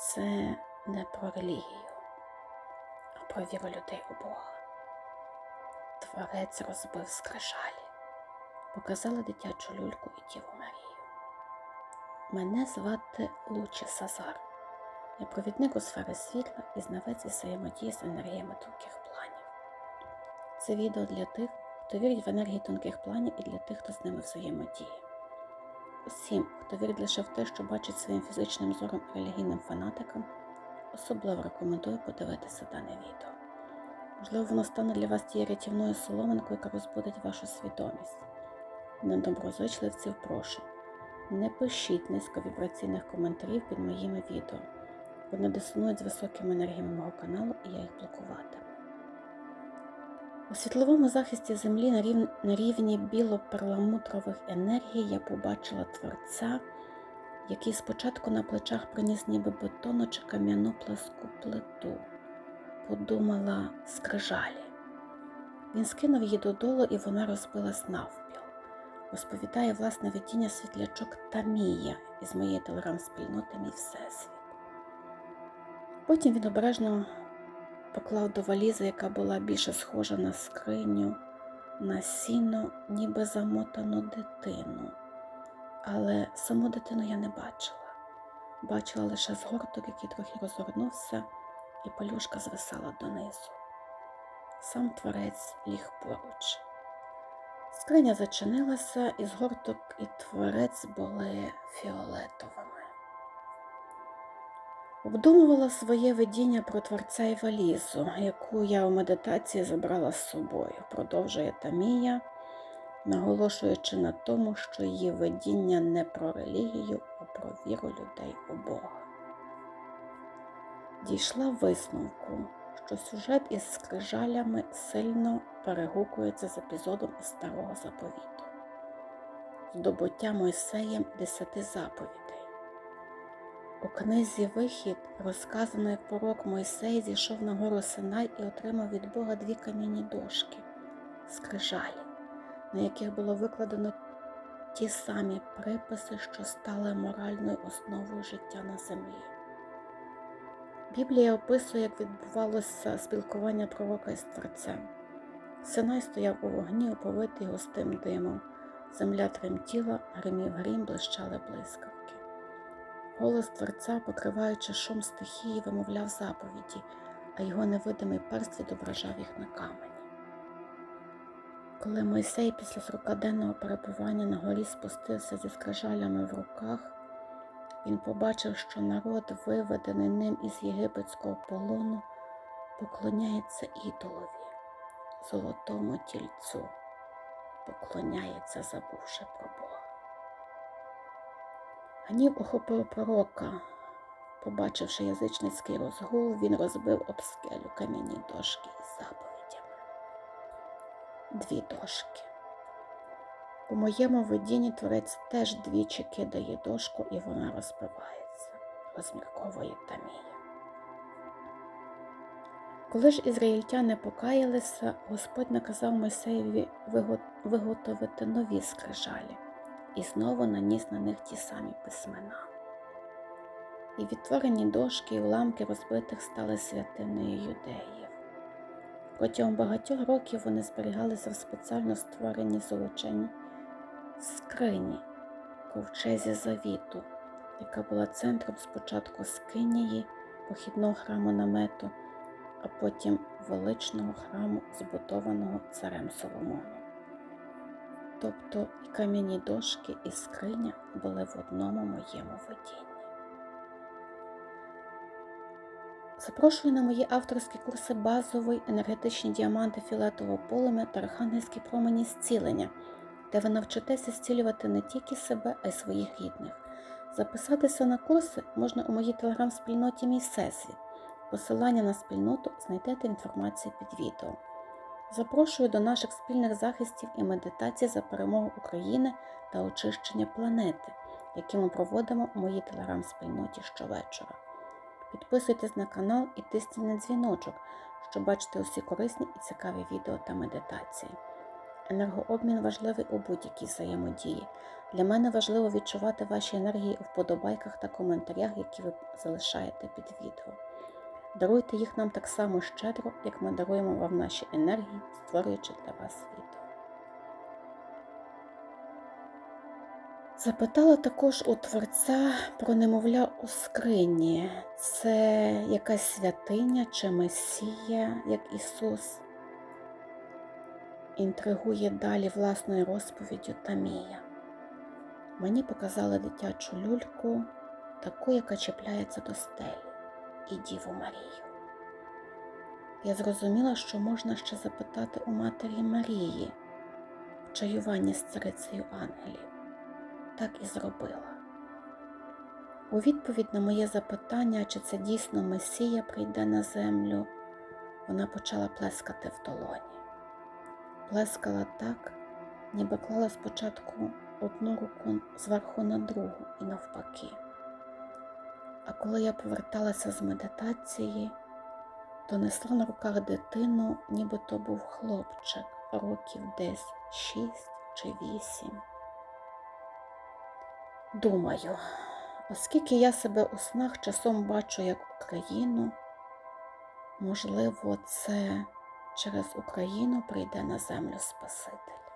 це не про релігію, а про віру людей у Бога. Творець розбив скрижалі, показала дитячу люльку і Діву Марію. Мене звати Лучі Сазар. Я провідник у сфери світла і знавець взаємодії з енергіями тонких планів. Це відео для тих, хто вірить в енергії тонких планів і для тих, хто з ними взаємодіє. Усім, хто вірить лише в те, що бачить своїм фізичним зором релігійним фанатикам, особливо рекомендую подивитися дане відео. Можливо, воно стане для вас тією рятівною соломинкою, яка розбудить вашу свідомість. Недоброзичливців прошу, не пишіть низьковібраційних коментарів під моїми відео. Вони дисонують з високими енергіями мого каналу, і я їх блокуватиму. У світловому захисті землі на, рів... на рівні біло-перламутрових енергій я побачила творця, який спочатку на плечах приніс ніби бетонну чи кам'яну пласку плиту. Подумала скрижалі. Він скинув її додолу, і вона розбилась навпіл. Розповідає власне видіння світлячок Тамія із моєї телеграм-спільноти Мій Всесвіт. Потім він обережно поклав до валізи, яка була більше схожа на скриню, на сіно, ніби замотану дитину. Але саму дитину я не бачила. Бачила лише згорток, який трохи розгорнувся, і палюшка звисала донизу. Сам творець ліг поруч. Скриня зачинилася, і згорток і творець були фіолетовими. Обдумувала своє видіння про творця і валізу, яку я у медитації забрала з собою, продовжує Тамія, наголошуючи на тому, що її видіння не про релігію, а про віру людей у Бога. Дійшла висновку, що сюжет із скрижалями сильно перегукується з епізодом із старого заповіту, здобуття Мойсеєм десяти заповідей. У книзі Вихід розказано, як пророк Мойсей зійшов на гору Синай і отримав від Бога дві кам'яні дошки скрижалі, на яких було викладено ті самі приписи, що стали моральною основою життя на землі. Біблія описує, як відбувалося спілкування пророка із Творцем. Синай стояв у вогні, оповитий густим димом, земля тремтіла, гримів грім, блищали блискавки. Голос Творця, покриваючи шум стихії, вимовляв заповіді, а його невидимий перст відображав їх на камені. Коли Мойсей після сорокаденного перебування на горі спустився зі скрижалями в руках, він побачив, що народ, виведений ним із єгипетського полону, поклоняється ідолові, золотому тільцю, поклоняється, забувши про Бога. Гнів охопив пророка. Побачивши язичницький розгул, він розбив об скелю кам'яні дошки із заповідями. Дві дошки. У моєму видінні творець теж двічі кидає дошку, і вона розбивається, розмірковує Тамія. Коли ж ізраїльтяни покаялися, Господь наказав Мойсеєві виготовити нові скрижалі і знову наніс на них ті самі письмена. І відтворені дошки і уламки розбитих стали святиною юдеїв. Протягом багатьох років вони зберігалися в спеціально створеній золоченій скрині, ковчезі завіту, яка була центром спочатку скинії, похідного храму намету, а потім величного храму, збудованого царем Соломоном. Тобто і кам'яні дошки, і скриня були в одному моєму видінні. Запрошую на мої авторські курси базовий енергетичні діаманти фіолетового полум'я та архангельські промені зцілення, де ви навчитеся зцілювати не тільки себе, а й своїх рідних. Записатися на курси можна у моїй телеграм-спільноті Мій Всесвіт. Посилання на спільноту знайдете в інформації під відео. Запрошую до наших спільних захистів і медитацій за перемогу України та очищення планети, які ми проводимо у моїй телеграм-спільноті щовечора. Підписуйтесь на канал і тисніть на дзвіночок, щоб бачити усі корисні і цікаві відео та медитації. Енергообмін важливий у будь-якій взаємодії. Для мене важливо відчувати ваші енергії у вподобайках та коментарях, які ви залишаєте під відео. Даруйте їх нам так само щедро, як ми даруємо вам наші енергії, створюючи для вас відео. Запитала також у Творця про немовля у скрині. Це якась святиня чи Месія, як Ісус. Інтригує далі власною розповіддю Тамія. Мені показали дитячу люльку, таку, яка чіпляється до стелі, і Діву Марію. Я зрозуміла, що можна ще запитати у Матері Марії в чаюванні з царицею ангелів. Так і зробила. У відповідь на моє запитання, чи це дійсно Месія прийде на землю, вона почала плескати в долоні. Плескала так, ніби клала спочатку одну руку зверху на другу і навпаки. А коли я поверталася з медитації, то несла на руках дитину, ніби то був хлопчик років десь шість чи вісім. Думаю, оскільки я себе у снах часом бачу як Україну, можливо, це через Україну прийде на землю Спаситель.